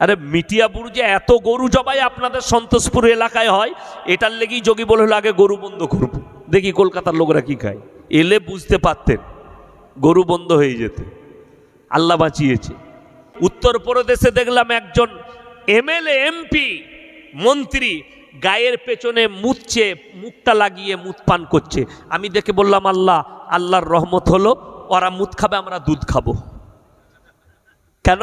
আরে মিটিয়াপুর যে এত গরু জবাই আপনাদের সন্তোষপুর এলাকায় হয়, এটার লেগেই যোগী বলে হলো, আগে গরু বন্ধ করব। দেখি কলকাতার লোকরা কি খায়। এলে বুঝতে পারতেন, গরু বন্ধ হয়ে যেত। আল্লাহ বাঁচিয়েছে। উত্তরপ্রদেশে দেখলাম একজন এমএলএ, এমপি, মন্ত্রী, গায়ের পেছনে মুতছে মুখটা লাগিয়ে মুত পান করছে। আমি দেখে বললাম, আল্লাহ, আল্লাহর রহমত হলো, ওরা মুত খাবে, আমরা দুধ খাব। কেন?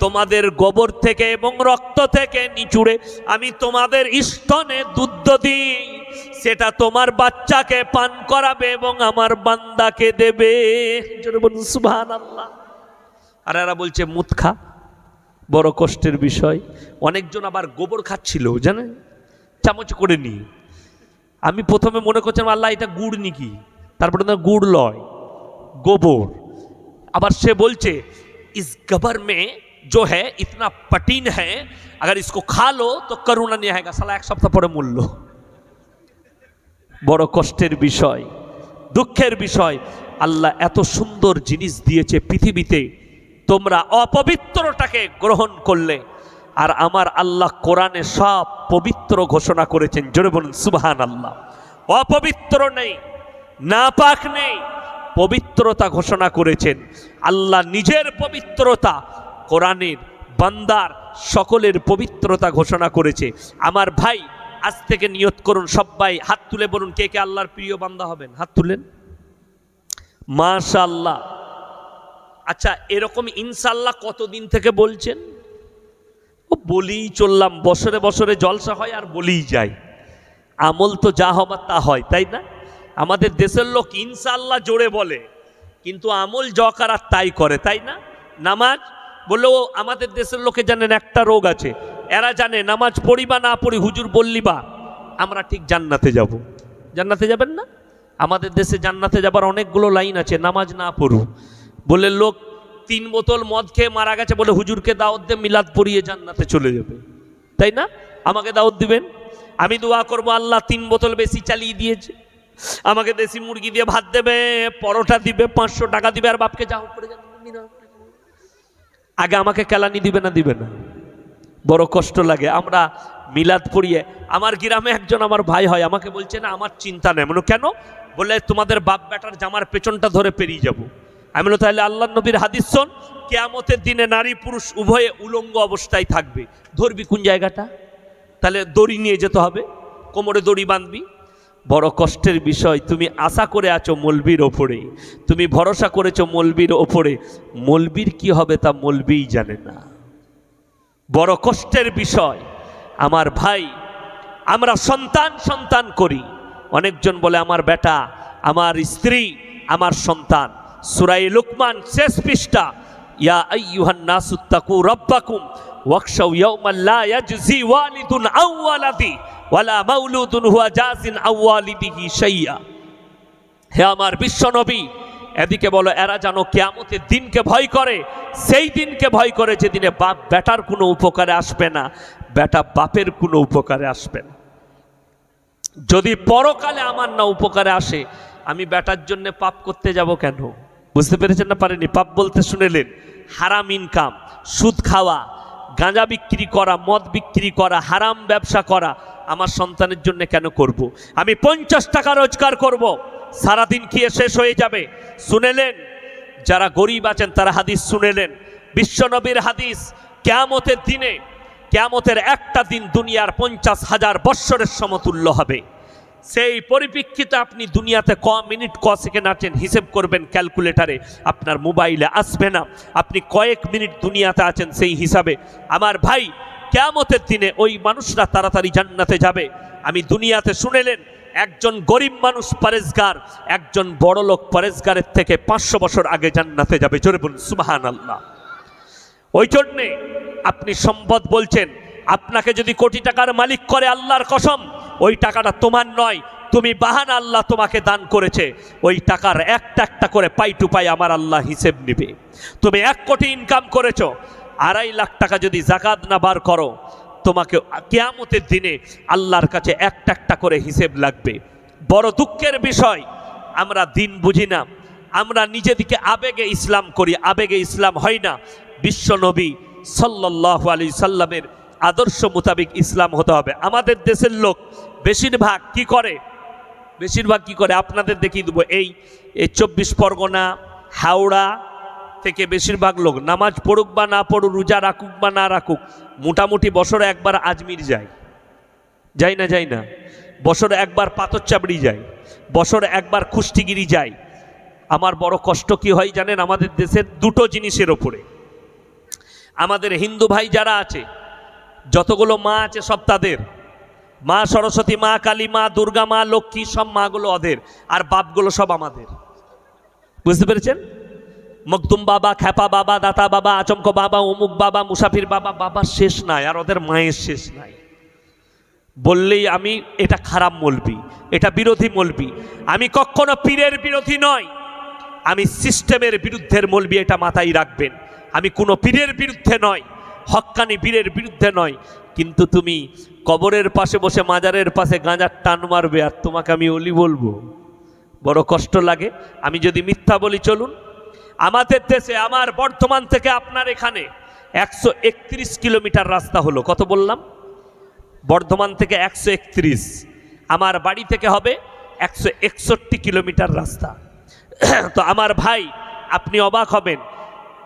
তোমাদের গোবর থেকে এবং রক্ত থেকে নিচুড়ে আমি তোমাদের স্তনে দুধ দিই। সেটা তোমার বাচ্চাকে পান করাবে এবং আমার বান্দাকে দেবে। আল্লাহ আর এরা বলছে মুত খা, বড় কষ্টের বিষয়। অনেকজন আবার গোবর খাচ্ছিল, জানেন? চামচ করে নিয়ে। আমি প্রথমে মনে করছিলাম, আল্লাহ, এটা গুড় নাকি? তারপরে না, গুড় লয়, গোবর। আবার সে বলছে, ইস মে जो है इतना पटीन है अगर इसको खा लो तो करुणा नहीं आएगा साला এক সপ্তাহ পরে মূল্য বড় কষ্টের বিষয় দুঃখের বিষয় আল্লাহ এত সুন্দর জিনিস দিয়েছে পৃথিবীতে তোমরা অপবিত্রটাকে গ্রহণ করলে আর আমার আল্লাহ কোরআনে সব পবিত্র ঘোষণা করেছেন জোরে বলুন সুবহান আল্লাহ অপবিত্র নেই নাপাক নেই পবিত্রতা ঘোষণা করেছেন আল্লাহ নিজের পবিত্রতা কোরআনের বান্দার সকলের পবিত্রতা ঘোষণা করেছে। আমার ভাই, আজ থেকে নিয়ত করুন, সবাই হাত তুলে বলুন, কে কে আল্লাহর প্রিয় বান্দা হবেন? হাত তুলেন। মাশাল্লাহ আচ্ছা এরকম ইনশাল্লাহ কতদিন থেকে বলছেন? ও বলেই চললাম, বছরে বছরে জলসা হয় আর বলেই যাই আমল তো যা হবার তা হয়, তাই না? আমাদের দেশের লোক ইনশাল্লাহ জোরে বলে, কিন্তু আমল জকার আর তাই করে, তাই না? নামাজ বলল আমাদের দেশের লোকে জানেন একটা রোগ আছে। এরা জানে নামাজ পড়ি বা না পড়ি, হুজুর বললি বা, আমরা ঠিক জান্নাতে যাব। জান্নাতে যাবেন না? আমাদের দেশে জান্নাতে যাবার অনেকগুলো লাইন আছে, নামাজ না পড়ু বলে লোক তিন বোতল মদ খেয়ে মারা গেছে বলে হুজুরকে দাওয়াত দিয়ে মিলাদ পড়িয়ে জান্নাতে চলে যাবে। তাই না? আমাকে দাওয়াত দিবেন? আমি দোয়া করব, আল্লাহ তিন বোতল বেশি চালিয়ে দিয়েছে। আমাকে দেশি মুরগি দিয়ে ভাত দেবে, পরোটা দিবে, পাঁচশো টাকা দিবে, আর বাপকে যা করে যান আগে আমাকে কেলানি দিবে না দিবে না? বড় কষ্ট লাগে। আমরা মিলাদ পড়িয়ে, আমার গ্রামে একজন আমার ভাই হয়, আমাকে বলছে, না, আমার চিন্তা নেই। মানে কেন? বলে তোমাদের বাপ বেটার জামার পেছনটা ধরে পেরিয়ে যাব। আমি বলো তাহলে আল্লাহ নবীর হাদিস শোন, কেয়ামতের দিনে নারী পুরুষ উভয়ে উলঙ্গ অবস্থায় থাকবে। ধরবি কোন জায়গাটা? তাহলে দড়ি নিয়ে যেতে হবে, কোমরে দড়ি বাঁধবি। বড় কষ্টের বিষয়। তুমি আশা করে আছো মলবির ওপরে। তুমি ভরসা করেছ মলবির ওপরে। মলবির কি হবে তা মলবিই জানে না। বড় কষ্টের বিষয়, আমার ভাই, আমরা সন্তান সন্তান করি। অনেকজন বলে, আমার বেটা, আমার স্ত্রী, আমার সন্তান। সুরাই লুকমান শেষ পৃষ্ঠা, ইয়া আইয়ুহান রব্বাকুম। ওয়াকশাউ ইয়াউমান লা ইয়াজজি ওয়ালিদুন আও ওয়ালাদি ওয়ালা মাউলুদুন হুয়া জাজিন আও শাইয়া হে আমার বিশ্বনবী, এদিকে বলো, এরা যেন কেয়ামতের দিনকে ভয় করে, সেই দিনকে ভয় করে যেদিনে বাপ বেটার কোনো উপকারে আসবে না, বেটা বাপের কোনো উপকারে আসবে না। যদি পরকালে আমার না উপকারে আসে, আমি বেটার জন্য পাপ করতে যাব কেন? বুঝতে পেরেছেন না পারেনি পাপ বলতে শুনেলেন, হারাম ইনকাম সুদ খাওয়া গাঁজা বিক্রি করা, মদ বিক্রি করা, হারাম ব্যবসা করা, আমার সন্তানের জন্য কেন করব। আমি পঞ্চাশ টাকা রোজগার করব। সারাদিন খেয়ে শেষ হয়ে যাবে শুনেলেন যারা গরিব আছেন, তারা হাদিস শুনেলেন বিশ্বনবীর হাদিস, কেয়ামতের দিনে, কেয়ামতের একটা দিন দুনিয়ার পঞ্চাশ হাজার বৎসরের সমতুল্য হবে সেই পরিপ্রেক্ষিতে আপনি দুনিয়াতে ক মিনিট, ক সেকেন্ড আছেন, হিসেব করবেন ক্যালকুলেটারে, আপনার মোবাইলে আসবে না। আপনি কয়েক মিনিট দুনিয়াতে আছেন সেই হিসাবে। আমার ভাই, কেয়ামতের দিনে ওই মানুষরা তাড়াতাড়ি জান্নাতে যাবে। আমি দুনিয়াতে শুনেলেন, একজন গরিব মানুষ পরেজগার, একজন বড় লোক পরেজগারের থেকে পাঁচশো বছর আগে জান্নাতে যাবে। জোরে বলুন সুবাহান আল্লাহ ওই জন্যে আপনি সম্পদ বলছেন, আপনাকে যদি কোটি টাকার মালিক করে আল্লাহর কসম ওই টাকাটা তোমার নয়, তুমি বাহান আল্লাহ তোমাকে দান করেছে। ওই টাকার একটা একটা করে পাই টু পাই আমার আল্লাহ হিসেব নিবে। তুমি এক কোটি ইনকাম করেছ, আড়াই লাখ টাকা যদি জাকাত না বার করো, তোমাকে কেয়ামতের দিনে আল্লাহর কাছে একটা একটা করে হিসেব লাগবে। বড় দুঃখের বিষয়, আমরা দিন বুঝি না। আমরা নিজেদিকে আবেগে ইসলাম করি, আবেগে ইসলাম হয় না। বিশ্ব নবী সাল্লাহ আলী সাল্লামের আদর্শ মোতাবেক ইসলাম হতে হবে। আমাদের দেশের লোক বেশিরভাগ কি করে? বেশিরভাগ কি করে? আপনাদের দেখিয়ে দেবো। এই এই চব্বিশ পরগনা, হাওড়া থেকে বেশিরভাগ লোক নামাজ পড়ুক বা না পড়ুক, রোজা রাখুক বা না রাখুক, মোটামুটি বছরে একবার আজমির যায়। যাই না যাই না? বছরে একবার পাথর চাবড়ি যায়। বছরে একবার কুষ্টিগিরি যায়। আমার বড় কষ্ট কি হয় জানেন? আমাদের দেশের দুটো জিনিসের ওপরে। আমাদের হিন্দু ভাই যারা আছে, যতগুলো মা আছে সব তাদের। মা সরস্বতী, মা কালী, মা দুর্গা, মা লক্ষ্মী, সব মাগুলো ওদের, আর বাপগুলো সব আমাদের। বুঝতে পেরেছেন? মকদুম বাবা, খ্যাপা বাবা, দাতা বাবা, আচমক বাবা, অমুক বাবা, মুসাফির বাবা বাবা শেষ নাই, আর ওদের মায়ের শেষ নাই। বললেই আমি এটা খারাপ মলবি এটা বিরোধী মলবি আমি কখনো পীরের বিরোধী নয় আমি সিস্টেমের বিরুদ্ধের মলবি এটা মাথায় রাখবেন। আমি কোনো পীরের বিরুদ্ধে নয় হক্কানি বীরের বিরুদ্ধে নয় কিন্তু তুমি কবরের পাশে বসে মাজারের পাশে গাঁজার টান মারবে আর তোমাকে আমি অলি বলব। বড় কষ্ট লাগে। আমি যদি মিথ্যা বলি, চলুন। আমাদের দেশে, আমার বর্ধমান থেকে আপনার এখানে একশো একত্রিশ কিলোমিটার রাস্তা হলো। কত বললাম? বর্ধমান থেকে একশো একত্রিশ। আমার বাড়ি থেকে হবে একশো একষট্টি কিলোমিটার রাস্তা। তো আমার ভাই, আপনি অবাক হবেন।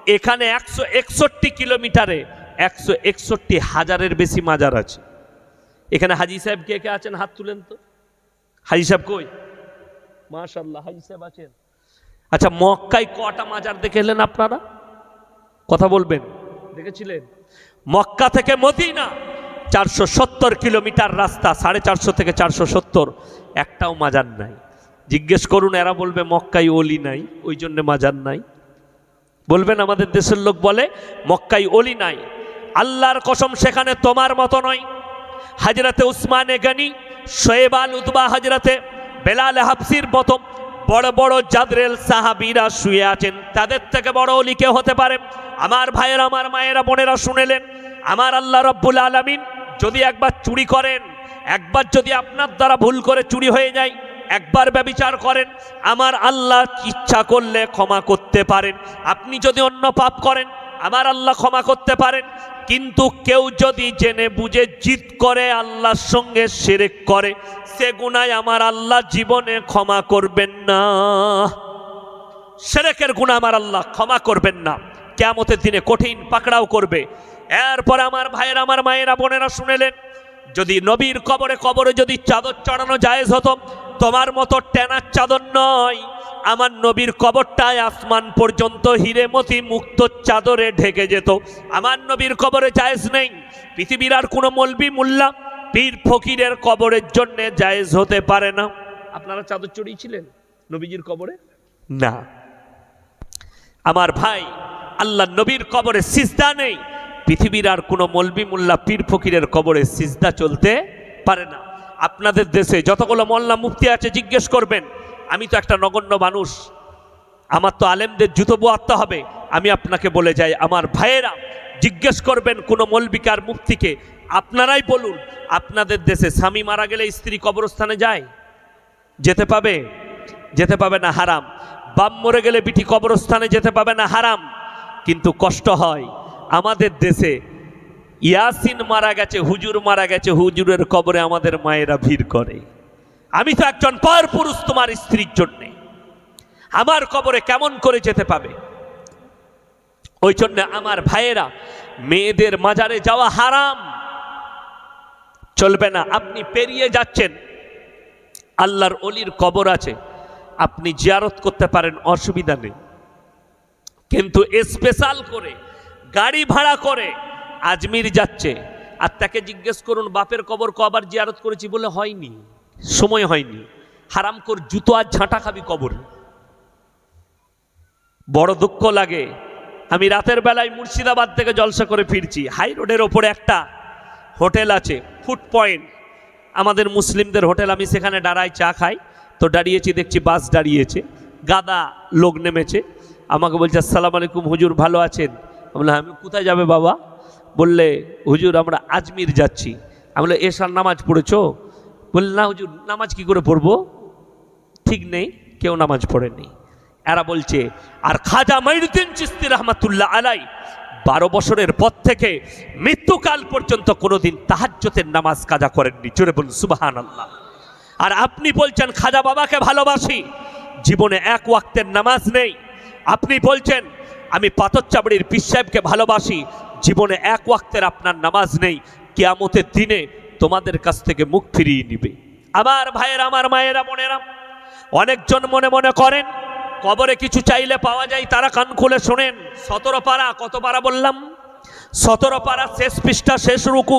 এখানে একশো একষট্টি কিলোমিটারে একশো একষট্টি হাজারের বেশি মাজার আছে। এখানে হাজি সাহেব কে কে আছেন? হাত তুলেন তো। হাজি সাহেব কই? মাশাল্লাহ হাজি সাহেব আছেন। আচ্ছা মক্কায় কটা মাজার দেখে এলেন আপনারা? কথা বলবেন। দেখেছিলেন? মক্কা থেকে মদিনা, চারশো সত্তর কিলোমিটার রাস্তা, সাড়ে চারশো থেকে চারশো সত্তর। একটাও মাজার নাই। জিজ্ঞেস করুন, এরা বলবে মক্কাই অলি নাই, ওই জন্য মাজার নাই। বলবেন, আমাদের দেশের লোক বলে মক্কাই অলি নাই। আল্লাহর কসম সেখানে তোমার মতো নয়। হাজরাতে উসমানে গানি, শোয়েব আল উদ্বা হাজরাতে বেলাল হাফসির মতো বড় বড় জাদরেল সাহাবিরা শুয়ে আছেন। তাদের থেকে বড় অলি কে হতে পারে? আমার ভাইয়ের, আমার মায়েরা, বোনেরা শুনেলেন, আমার আল্লাহ রব্বুল আলমিন যদি একবার চুরি করেন, একবার যদি আপনার দ্বারা ভুল করে চুরি হয়ে যায়, একবার ব্যবিচার করেন, আমার আল্লাহ ইচ্ছা করলে ক্ষমা করতে পারেন। আপনি যদি অন্য পাপ করেন, আমার আল্লাহ ক্ষমা করতে পারেন। কিন্তু কেউ যদি জেনে বুঝে জিত করে আল্লাহর সঙ্গে সেরেক করে, সে গুনায় আমার আল্লাহ জীবনে ক্ষমা করবেন না। সেরেকের গুণা আমার আল্লাহ ক্ষমা করবেন না। কেমতের দিনে কঠিন পাকড়াও করবে। এরপর আমার ভাইয়ের, আমার মায়েরা, বোনেরা শুনেলেন, যদি নবীর কবরে কবরে যদি চাদর চড়ানো জায়েজ হতো, তোমার মতো টেনার চাদর নয়। আমার নবীর কবরটায় আসমান পর্যন্ত হিরেমতি মুক্ত চাদরে ঢেকে যেত। আমার নবীর কবরে জায়েজ নেই। পৃথিবীর আর কোনো মলবি মোল্লা পীর ফকিরের কবরের জন্য জায়েজ হতে পারে না। আপনারা চাদর চড়িয়েছিলেন নবীজির কবরে? না। আমার ভাই আল্লাহ নবীর কবরে সিজদা নেই। পৃথিবীর আর কোনো মলবি মোল্লা পীর ফকিরের কবরে সিজদা চলতে পারে না। আপনাদের দেশে যতগুলো মোল্লা মুফতি আছে জিজ্ঞেস করবেন আমি তো একটা নগণ্য মানুষ। আমার তো আলেমদের জুতো বোয়াতে হবে। আমি আপনাকে বলে যাই, আমার ভাইয়েরা, জিজ্ঞেস করবেন কোনো মলবিকার মুক্তিকে আপনারাই বলুন, আপনাদের দেশে স্বামী মারা গেলে স্ত্রী কবরস্থানে যায়? যেতে পাবে? যেতে পাবে না, হারাম। বাম মরে গেলে বিটি কবরস্থানে যেতে পাবে না, হারাম। কিন্তু কষ্ট হয়। আমাদের দেশে ইয়াসিন মারা গেছে, হুজুর মারা গেছে, হুজুরের কবরে আমাদের মায়েরা ভিড় করে। আমি তো একজন পর পুরুষ তোমার স্ত্রীর জন্যে। আমার কবরে কেমন করে যেতে পাবে? ওই জন্য আমার ভাইয়েরা, মেয়েদের মাজারে যাওয়া হারাম। চলবে না, আপনি পেরিয়ে যাচ্ছেন। আল্লাহর অলির কবর আছে, আপনি জিয়ারত করতে পারেন, অসুবিধা নেই। কিন্তু স্পেশাল করে, গাড়ি ভাড়া করে আজমির যাচ্ছে। আর তাকে জিজ্ঞেস করুন, বাপের কবর কবার জিয়ারত করেছি বলে হয়নি। সময় হয়নি। হারাম কর জুতো আর ঝাঁটা খাবি কবর। বড় দুঃখ লাগে। আমি রাতের বেলায় মুর্শিদাবাদ থেকে জলসা করে ফিরছি। হাই রোডের ওপরে একটা হোটেল আছে, ফুড পয়েন্ট। আমাদের মুসলিমদের হোটেল, আমি সেখানে দাঁড়াই চা খাই। তো দাঁড়িয়েছি, দেখছি বাস দাঁড়িয়েছে। গাদা লোক নেমেছে। আমাকে বলছে, আসসালামু আলাইকুম, হুজুর ভালো আছেন? বললাম আমি কোথায় যাবে বাবা? বললে, হুজুর, আমরা আজমির যাচ্ছি। আমি বললাম এসার নামাজ পড়েছো? বললে না হুজুর, নামাজ কি করে পড়ব? ঠিক নেই, কেউ নামাজ পড়েনি। এরা বলছে, আর খাজা মাইনুদ্দিন চিস্তি রহমাতুল্লাহ আলাই, বারো বছরের পর থেকে মৃত্যুকাল পর্যন্ত কোনোদিন তাহাজ্জতের নামাজ কাজা করেননি। জোরে বলুন সুবাহান আল্লাহ আর আপনি বলছেন, খাজা বাবাকে ভালোবাসি, জীবনে এক ওয়াক্তের নামাজ নেই। আপনি বলছেন, আমি পাথর চাবড়ির পীর সাহেবকে ভালোবাসি, জীবনে এক ওয়াক্তের আপনার নামাজ নেই। কেয়ামতের দিনে তোমাদের কাছ থেকে মুখ ফিরিয়ে নিবে। আমার ভাইয়ের, আমার মায়েরা, বোনেরা, অনেকজন মনে মনে করেন, কবরে কিছু চাইলে পাওয়া যায়, তারা কান খুলে শোনেন। সতেরো পাড়া কত পাড়া বললাম? সতেরো পাড়া শেষ পৃষ্ঠা, শেষ রুকু।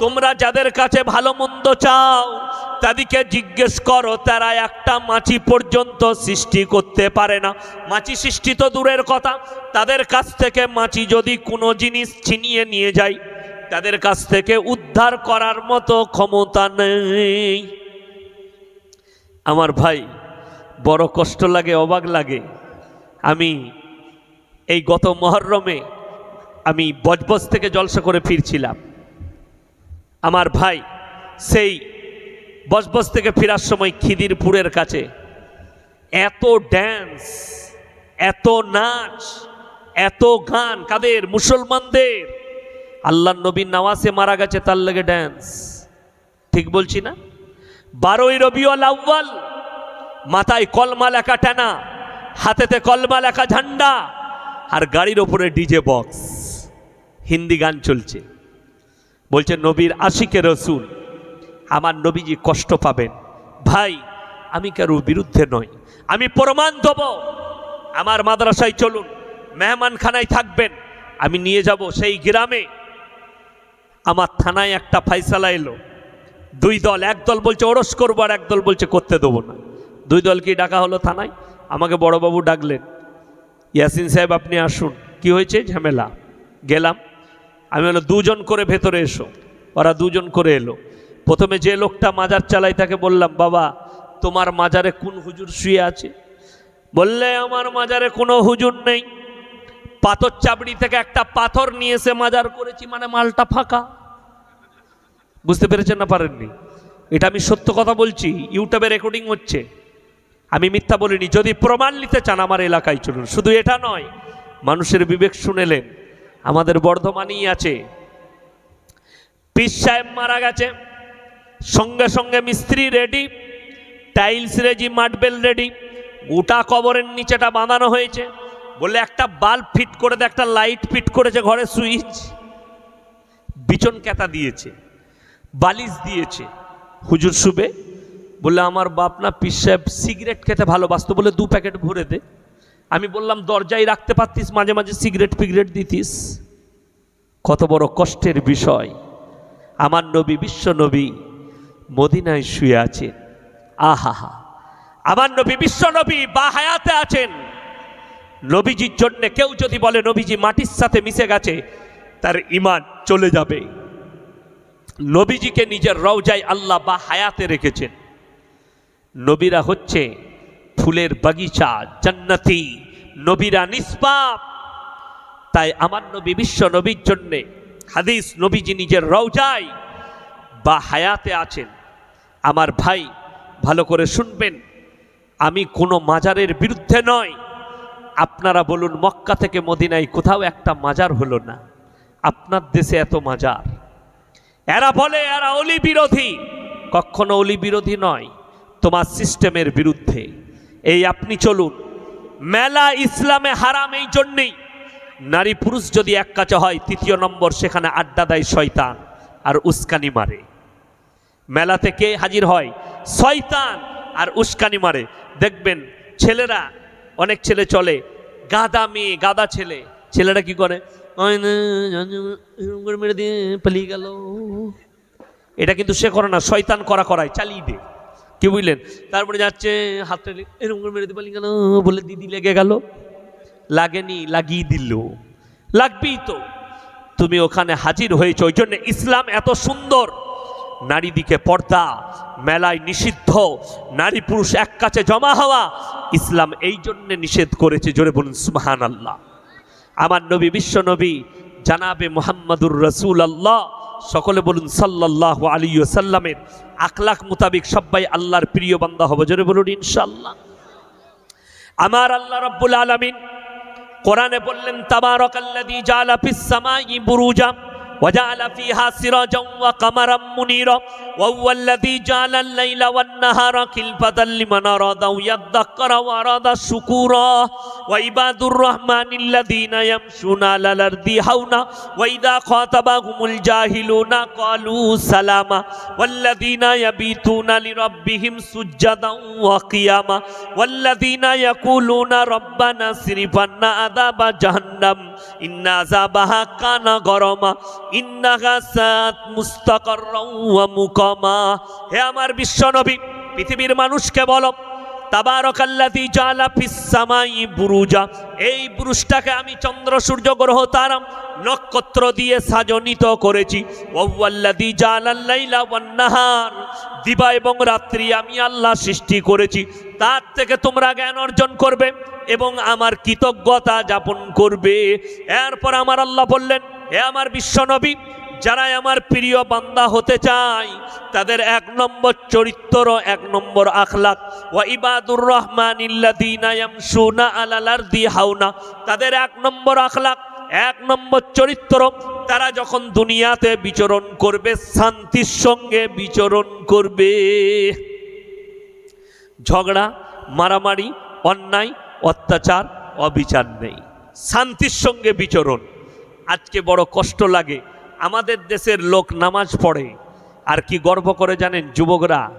তোমরা যাদের কাছে ভালো মন্দ চাও, তাদেরকে জিজ্ঞেস করো, তারা একটা মাছি পর্যন্ত সৃষ্টি করতে পারে না। মাছি সৃষ্টি তো দূরের কথা। তাদের কাছ থেকে মাছি যদি কোনো জিনিস ছিনিয়ে নিয়ে যায় তাদের কাছ থেকে উদ্ধার করার মতো ক্ষমতা নেই। আমার ভাই, বড় কষ্ট লাগে, অবাক লাগে। আমি এই গত মহরমে আমি বজবজ থেকে জলসা করে ফিরছিলাম। আমার ভাই, সেই বজবজ থেকে ফেরার সময় খিদিরপুরের কাছে। এত ড্যান্স এত নাচ, এত গান কাদের? মুসলমানদের। আল্লাহ নবীর নামাজে মারা গেছে, তার লেগে ড্যান্স ঠিক বলছি না? বারোই রবিউল আউ্বাল মাথায় কলমা লেখা টানা, হাতেতে কলমা লেখা ঝান্ডা, আর গাড়ির ওপরে ডিজে বক্স। হিন্দি গান চলছে। বলছে নবীর আশিকে রসুল, আমার নবীজি কষ্ট পাবেন। ভাই, আমি কারোর বিরুদ্ধে নই। আমি প্রমাণ দেব। আমার মাদ্রাসায় চলুন, মেহমানখানায় থাকবেন। আমি নিয়ে যাব সেই গ্রামে। আমার থানায় একটা ফাইসালা এলো। দুই দল, এক দল বলছে, ওরস করব আর এক দল বলছে, করতে দেবো না। দুই দলকে ডাকা হলো থানায়? আমাকে বড়বাবু ডাকলেন, ইয়াসিন সাহেব, আপনি আসুন। কি হয়েছে? ঝামেলা। গেলাম। আমি বললাম, দুজন করে ভেতরে এসো। ওরা দুজন করে এলো। প্রথমে যে লোকটা মাজার চালাই তাকে বললাম, বাবা, তোমার মাজারে কোন হুজুর শুয়ে আছে? বললে, আমার মাজারে কোনো হুজুর নেই। পাথর চাবড়ি থেকে একটা পাথর নিয়ে এসে মাজার করেছি মানে মালটা ফাঁকা। বুঝতে পেরেছেন না পারেননি? এটা আমি সত্য কথা বলছি, ইউটিউবে রেকর্ডিং হচ্ছে। আমি মিথ্যা বলিনি, যদি প্রমাণ নিতে চান আমার এলাকায়, চলুন। শুধু এটা নয়, মানুষের বিবেক শুনেলেন আমাদের বর্ধমানেই আছে। পিস সাহেব মারা গেছে, সঙ্গে সঙ্গে মিস্ত্রি ready, tiles ready marble ready, গোটা কবরের নিচেটা বাঁধানো হয়েছে। বলে একটা বাল্ব ফিট করে দে, একটা লাইট ফিট করেছে ঘরে সুইচ। বিচন ক্যাতা দিয়েছে, বালিশ দিয়েছে। হুজুর শুবে, বলে আমার বাপ না পিস সাহেব সিগারেট খেতে ভালোবাসতো, বলে দু প্যাকেট ভরে দে। আমি বললাম, দরজায় রাখতে পারতিস, মাঝে মাঝে সিগারেট ফিগারেট দিতিস? কত বড় কষ্টের বিষয়। আমার নবী, বিশ্ব নবী মদিনায় শুয়ে আছেন। আহাহা। আমার নবী, বিশ্ব নবী বা হায়াতে আছেন। নবীজির জন্য কেউ যদি বলে, নবীজি মাটির সাথে মিশে গেছে, তার ইমান চলে যাবে। নবীজিকে নিজের রওজায় আল্লাহ বা হায়াতে রেখেছেন। নবীরা হচ্ছে ফুলের বাগিচা, জান্নাতি, নবীরা নিষ্পাপ। তাই আমার নবী, বিশ্ব নবীর জন্যে, হাদিস নবীজি নিজের রওজায় বা হায়াতে আছেন। আমার ভাই, ভালো করে শুনবেন, আমি কোনো মাজারের বিরুদ্ধে নয়। আপনারা বলুন, মক্কা থেকে মদিনায় কোথাও একটা মাজার হলো না। আপনার দেশে এত মাজার। এরা বলে, এরা অলি বিরোধী কখনো অলি বিরোধী নয়, তোমার সিস্টেমের বিরুদ্ধে। এই আপনি চলুন। মেলা ইসলামে হারাম এই জন্যেই। নারী পুরুষ যদি এক কাছে হয়, তৃতীয় নম্বর সেখানে আড্ডা দেয় শয়তান আর উস্কানি মারে। মেলা থেকে হাজির হয়? শয়তান আর উস্কানি মারে। দেখবেন ছেলেরা, অনেক ছেলে চলে গাদা মেয়ে গাদা ছেলে। ছেলেটা কি করে মেরে দিয়ে পালিয়ে গেল। এটা কিন্তু সে করে না, শয়তান করা করায়, চালিয়ে দে। কি বুঝলেন? তারপরে যাচ্ছে, হাতটা এরকম করে মেরে পালিয়ে গেল বলে, দিদি লেগে গেল। লাগেনি, লাগিয়ে দিল। লাগবেই তো। তুমি ওখানে হাজির হয়েছ, ওই জন্য ইসলাম এত সুন্দর। নারী দিকে পর্দা, মেলায় নিষিদ্ধ, নারী পুরুষ এক কাছে জমা হওয়া, ইসলাম এই জন্যে নিষেধ করেছে, জোরে বলুন সুবহান আল্লাহ আমার নবী, বিশ্ব নবী, জানাবে মোহাম্মদুর রসুল আল্লাহ সকলে বলুন সাল্লাহ আলী সাল্লামের আখলাখ মোতাবিক সবাই আল্লাহর প্রিয় বান্দা হবে। জোরে বলুন ইনশাল্লাহ আমার আল্লাহ রব্বুল আলমিন কোরআনে বললেন তামারকাল্লাদি জালা ফিস সামাই বুরুজা وجعل فيها سراجا وقمرا منيرا وهو الذي جعل الليل والنهار خلفة لمن أراد أن يذكر وأراد شكورا وعباد الرحمن الذين يمشون على الأرض هونا وإذا خاطبهم الجاهلون قالوا سلاما. والذين يبيتون لربهم سجدا وقياما. والذين يقولون ربنا اصرف عنا عذاب جهنم إن عذابها كان غراما. হে আমার বিশ্ব নবী পৃথিবীর মানুষকে বলো তাবারকাল্লাদি জালা ফিসামাই বুরুজা। এই বুরুজটাকে আমি চন্দ্র, সূর্য, গ্রহ তারাম নক্ষত্র দিয়ে সাজনিত করেছি। ওয়াল্লাদি জালাল্লাইলা ওয়ান্নাহার। দিবা এবং রাত্রি আমি আল্লাহ সৃষ্টি করেছি। তার থেকে তোমরা জ্ঞান অর্জন করবে এবং আমার কৃতজ্ঞতা যাপন করবে। এরপর আমার আল্লাহ বললেন হে আমার বিশ্বনবী যারা আমার প্রিয় বান্দা হতে চায়, তাদের এক নম্বর চরিত্র এক নম্বর আখলাক। ওয়া ইবাদুর রহমান ইল্লাদিনা আরদি হাওনা, তাদের এক নম্বর আখলাক, এক নম্বর চরিত্র। তারা যখন দুনিয়াতে বিচরণ করবে, শান্তির সঙ্গে বিচরণ করবে। ঝগড়া, মারামারি, অন্যায়, অত্যাচার, অবিচার নেই। শান্তির সঙ্গে বিচরণ। আজকে বড় কষ্ট লাগে। আমাদের দেশের লোক নামাজ পড়ে। আর কি গর্ব করে জানেন যুবকরা?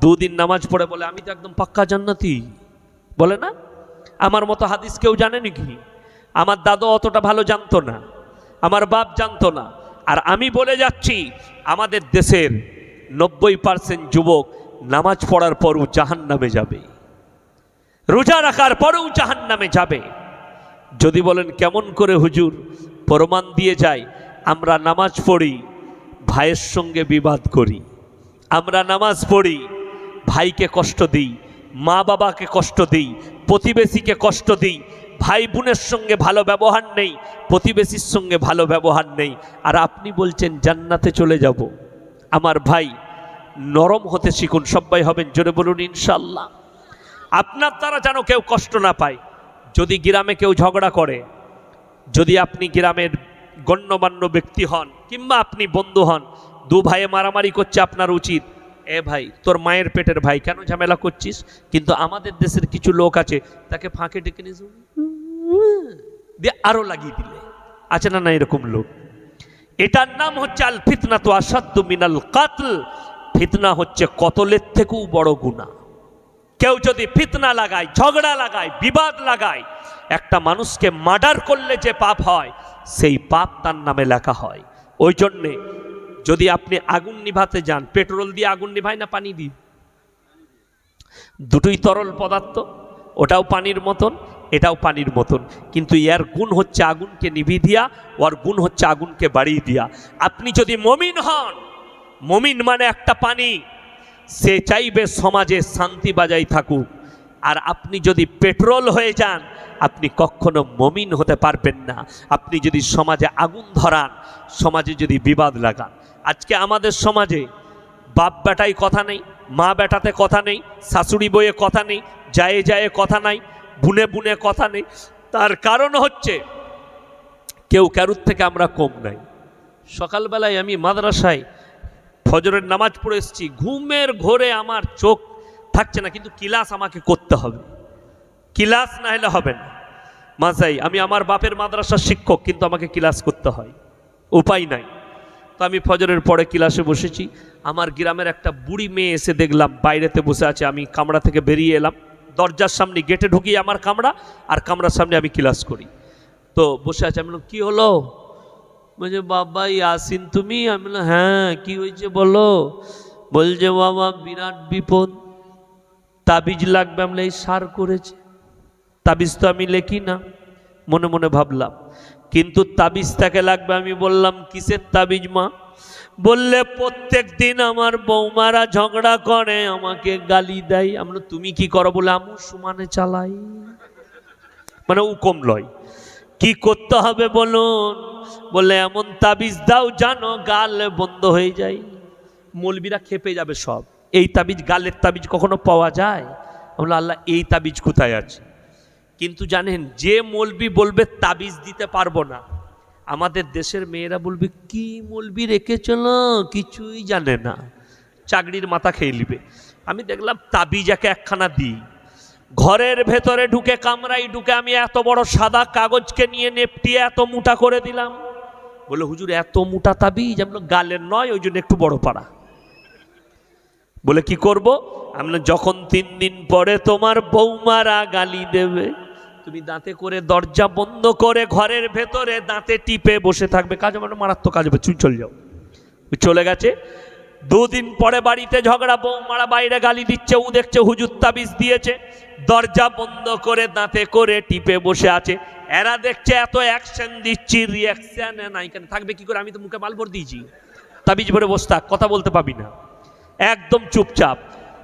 দুদিন নামাজ পড়ে বলে, আমি তো একদম পাক্কা জান্নাতি। বলে না? আমার মতো হাদিস কেউ জানে নাকি আমার দাদু অতটা ভালো জানতো না। আমার বাপ জানতো না। আর আমি বলে যাচ্ছি, আমাদের দেশের নব্বই পার্সেন্ট যুবক নামাজ পড়ার পরও জাহান নামে যাবে। রোজা রাখার পরেও জাহান নামে যাবে। যদি বলেন, কেমন করে হুজুর প্রমাণ দিয়ে যায় আমরা নামাজ পড়ি, ভাইয়ের সঙ্গে বিবাদ করি। আমরা নামাজ পড়ি, ভাইকে কষ্ট দিই, মা বাবাকে কষ্ট দিই, প্রতিবেশীকে কষ্ট দিই, ভাই বোনের সঙ্গে ভালো ব্যবহার নেই, প্রতিবেশীর সঙ্গে ভালো ব্যবহার নেই। আর আপনি বলছেন, জান্নাতে চলে যাব। আমার ভাই নরম হতে শিখুন সবাই হবেন, জোরে বলুন ইনশাল্লাহ আপনার দ্বারা যেন কেউ কষ্ট না পায়, যদি গ্রামে কেউ ঝগড়া করে যদি আপনি গ্রামের গণ্যমান্য ব্যক্তি হন কিংবা আপনি বন্ধু হন, দু ভাইয়ে মারামারি করছে আপনার উচিত। এ ভাই, তোর মায়ের পেটের ভাই, কেন ঝামেলা করছিস? কিন্তু আমাদের দেশের কিছু লোক আছে, তাকে ফাঁকে ডেকে নিয়ে দিয়ে আরও লাগিয়ে দিলে। আছে না না এরকম লোক? এটার নাম হচ্ছে আল ফিতনা তো আসাদ্দ মিনাল কাতল। ফিতনা হচ্ছে কতলের থেকেও বড় গুণা কেউ যদি ফিতনা লাগায়, ঝগড়া লাগায়, বিবাদ লাগায় একটা মানুষকে মার্ডার করলে যে পাপ হয়, সেই পাপ তার নামে লেখা হয়। ওই জন্যে যদি আপনি আগুন নিভাতে যান, পেট্রোল দিয়ে আগুন নিভায় না পানি দিয়ে? দুটোই তরল পদার্থ, ওটাও পানির মতন, এটাও পানির মতন। কিন্তু এর গুণ হচ্ছে আগুনকে নিভিয়ে দিয়া, ওর গুণ হচ্ছে আগুনকে বাড়িয়ে দিয়া। আপনি যদি মমিন হন, মমিন মানে একটা পানি, সে চাইবে সমাজে শান্তি বাজাই থাকুক। আর আপনি যদি পেট্রোল হয়ে যান, আপনি কখনো মমিন হতে পারবেন না। আপনি যদি সমাজে আগুন ধরান, সমাজে যদি বিবাদ লাগান। আজকে আমাদের সমাজে বাপ বেটাই কথা নেই, মা বেটাতে কথা নেই, শাশুড়ি বইয়ে কথা নেই জায়ে জায়ে কথা নাই, বুনে বুনে কথা নেই। তার কারণ হচ্ছে, কেউ কারুর থেকে আমরা কম নাই। সকালবেলায় আমি মাদ্রাসায় ফজরের নামাজ পড়ে এসেছি, ঘুমের ঘোরে আমার চোখ থাকছে না কিন্তু কিলাস আমাকে করতে হবে। কিলাস না হলে হবে না। মাসাই আমি আমার বাপের মাদ্রাসার শিক্ষক কিন্তু আমাকে কিলাস করতে হয়। উপায় নাই। তো আমি ফজরের পরে কিলাসে বসেছি। আমার গ্রামের একটা বুড়ি মেয়ে এসে দেখলাম বাইরেতে বসে আছে। আমি কামরা থেকে বেরিয়ে এলাম। দরজার সামনে গেটে ঢুকিয়ে আমার কামরা আর কামরার সামনে আমি ক্লাস করি। তো বসে আছে আমি বললাম, কি হলো? বলছে বাবা ইয়াসিন তুমি? আমি বললাম হ্যাঁ কি হয়েছে বলো? বলছে বাবা বিরাট বিপদ। তাবিজ লাগবে, আমি এই সার করেছি। তাবিজ তো আমি লেখি না। মনে মনে ভাবলাম, কিন্তু তাবিজ তাকে লাগবে, আমি বললাম, কিসের তাবিজ মা? বললে, প্রত্যেক দিন আমার বৌমারা ঝগড়া করে, আমাকে গালি দেয়। আমরা তুমি কি করো? বলে আমু সমানে চালাই। মানে উকম লয়। কি করতে হবে বলুন? বলে এমন তাবিজ দাও, জানো, গাল বন্ধ হয়ে যায়। মলবিরা খেপে যাবে সব। এই তাবিজ গালের তাবিজ কখনো পাওয়া যায়? আমরা আল্লাহ, এই তাবিজ কোথায় আছে? কিন্তু জানেন, যে মলবি বলবে, তাবিজ দিতে পারব না। আমাদের দেশের মেয়েরা বলবে, কি মৌলবি রেখেছিল কিছুই জানে না। চাকরির মাথা খেয়ে নিবে। আমি দেখলাম, তাবিজ একে একখানা দিই। ঘরের ভেতরে ঢুকে কামরাই ঢুকে আমি এত বড় সাদা কাগজকে নিয়ে নেপটিয়ে এত মোটা করে দিলাম। বলে হুজুর, এত মোটা তাবিজ? আমি গালের নয়, ওই জন্য একটু বড় পাড়া। বলে, কি করব? আমি যখন তিন দিন পরে তোমার বৌমারা গালি দেবে, তুমি দাঁতে করে দরজা বন্ধ করে ঘরের ভেতরে দাঁতে টিপে বসে থাকবে। কাজ মানে মারাত্মক কাজ হবে, চুল চলে যাও। চলে গেছে। দুদিন পরে বাড়িতে ঝগড়া, বৌমারা বাইরে গালি দিচ্ছে, ও দেখছে হুজুর তাবিজ দিয়েছে, দরজা বন্ধ করে দাঁতে করে টিপে বসে আছে। এরা দেখছে এত অ্যাকশন দিচ্ছি রিয়াকশন নাই। কেন থাকবে কি করে? আমি তো মুখে মালভর দিয়েছি। তাবিজ ভরে বসে কথা বলতে পাবি না। একদম চুপচাপ।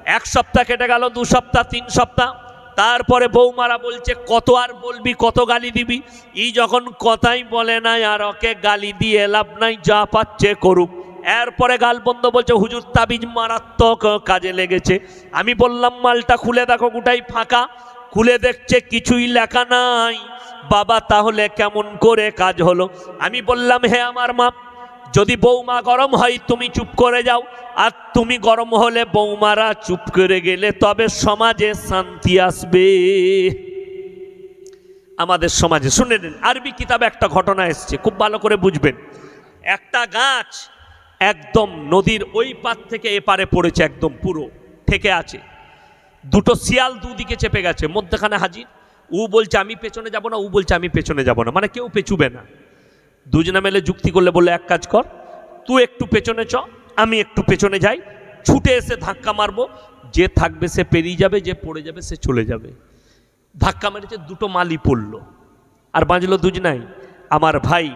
এক সপ্তাহ কেটে গেল, দু সপ্তাহ, তিন সপ্তাহ। তারপরে বৌমারা বলছে, কত আর বলবি, কত গালি দিবি? ই যখন কথাই বলে নাই, আর ওকে গালি দিয়ে লাভ নাই, যা পাচ্ছে করুক। এরপরে গাল বন্ধ বলছে, হুজুর, তাবিজ মারাত্মক কাজে লেগেছে। আমি বললাম, মালটা খুলে দেখো, গোটাই ফাঁকা। খুলে দেখছে, কিছুই লেখা নাই। বাবা, তাহলে কেমন করে কাজ হলো? আমি বললাম, হে আমার মা যদি বৌমা গরম হয়, তুমি চুপ করে যাও। আর তুমি গরম হলে বৌমারা চুপ করে গেলে তবে সমাজে শান্তি আসবে। আমাদের সমাজে, শুনে নিন, আরবি কিতাবে একটা ঘটনা এসছে, খুব ভালো করে বুঝবেন। একটা গাছ একদম নদীর ওই পার থেকে এপারে পড়েছে, একদম পুরো থেকে আছে। দুটো শিয়াল দুদিকে চেপে গেছে, মধ্যখানে হাজির। উ বলছে, আমি পেছনে যাব না, উ বলছে, আমি পেছনে যাব না। মানে কেউ পেছুবে না। দুজনে মেলে যুক্তি করলে বলে এক কাজ কর, তুই একটু পেছনে চ, আমি একটু পেছনে যাই, ছুটে এসে ধাক্কা মারবো, যে থাকবে সে পেরিয়ে যাবে, যে পড়ে যাবে সে চলে যাবে। ধাক্কা মেরেছে, দুটো মালি পড়ল। আর বাঁচলো দুজনাই, আমার ভাই,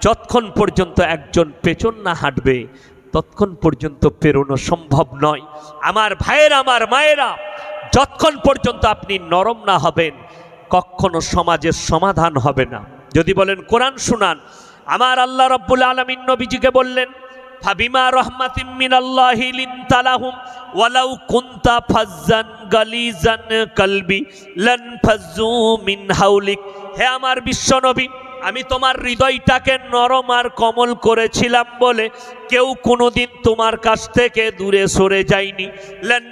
যতক্ষণ পর্যন্ত একজন পেছন না হাঁটবে, ততক্ষণ পর্যন্ত পেরোনো সম্ভব নয়। আমার ভাইয়ের, আমার মায়েরা, যতক্ষণ পর্যন্ত আপনি নরম না হবেন, কখনো সমাজের সমাধান হবে না। যদি বলেন, কোরআন শুনান আমার আল্লাহ রব্বুল আলমিন নবীজিকে বললেন, ফাবিমা রহমাতিম মিনাল্লাহি লিনতালাহুম ওয়ালাউ কুনতা ফাজ্জান গালিজান কলবি লান ফাজ্জু মিন হাউলিক। হে আমার বিশ্বনবী আমি তোমার হৃদয়টাকে নরম আর কমল করেছিলাম বলে কেউ কোনোদিন তোমার কাছ থেকে দূরে সরে যায়নি। লেন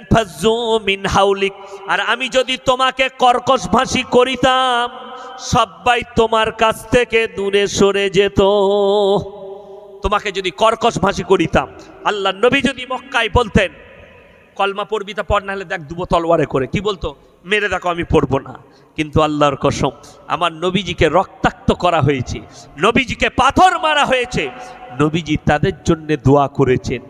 মিন হাউলিক। আর আমি যদি তোমাকে কর্কশ ভাষী করিতাম সবাই তোমার কাছ থেকে দূরে সরে যেত। তোমাকে যদি কর্কশ ভাষী করিতাম আল্লাহ নবী যদি মক্কায় বলতেন, কলমা পড়বি তা পড়, নাহলে দেখ দুবো তলোয়ারে করে। কি বলতো? মেরে দেখো, আমি পড়ব না। কিন্তু আল্লাহর কসম, আমার নবীজিকে রক্তাক্ত করা হয়েছে, নবীজিকে পাথর মারা হয়েছে। নবীজি তাদের জন্য দোয়া করেছেন।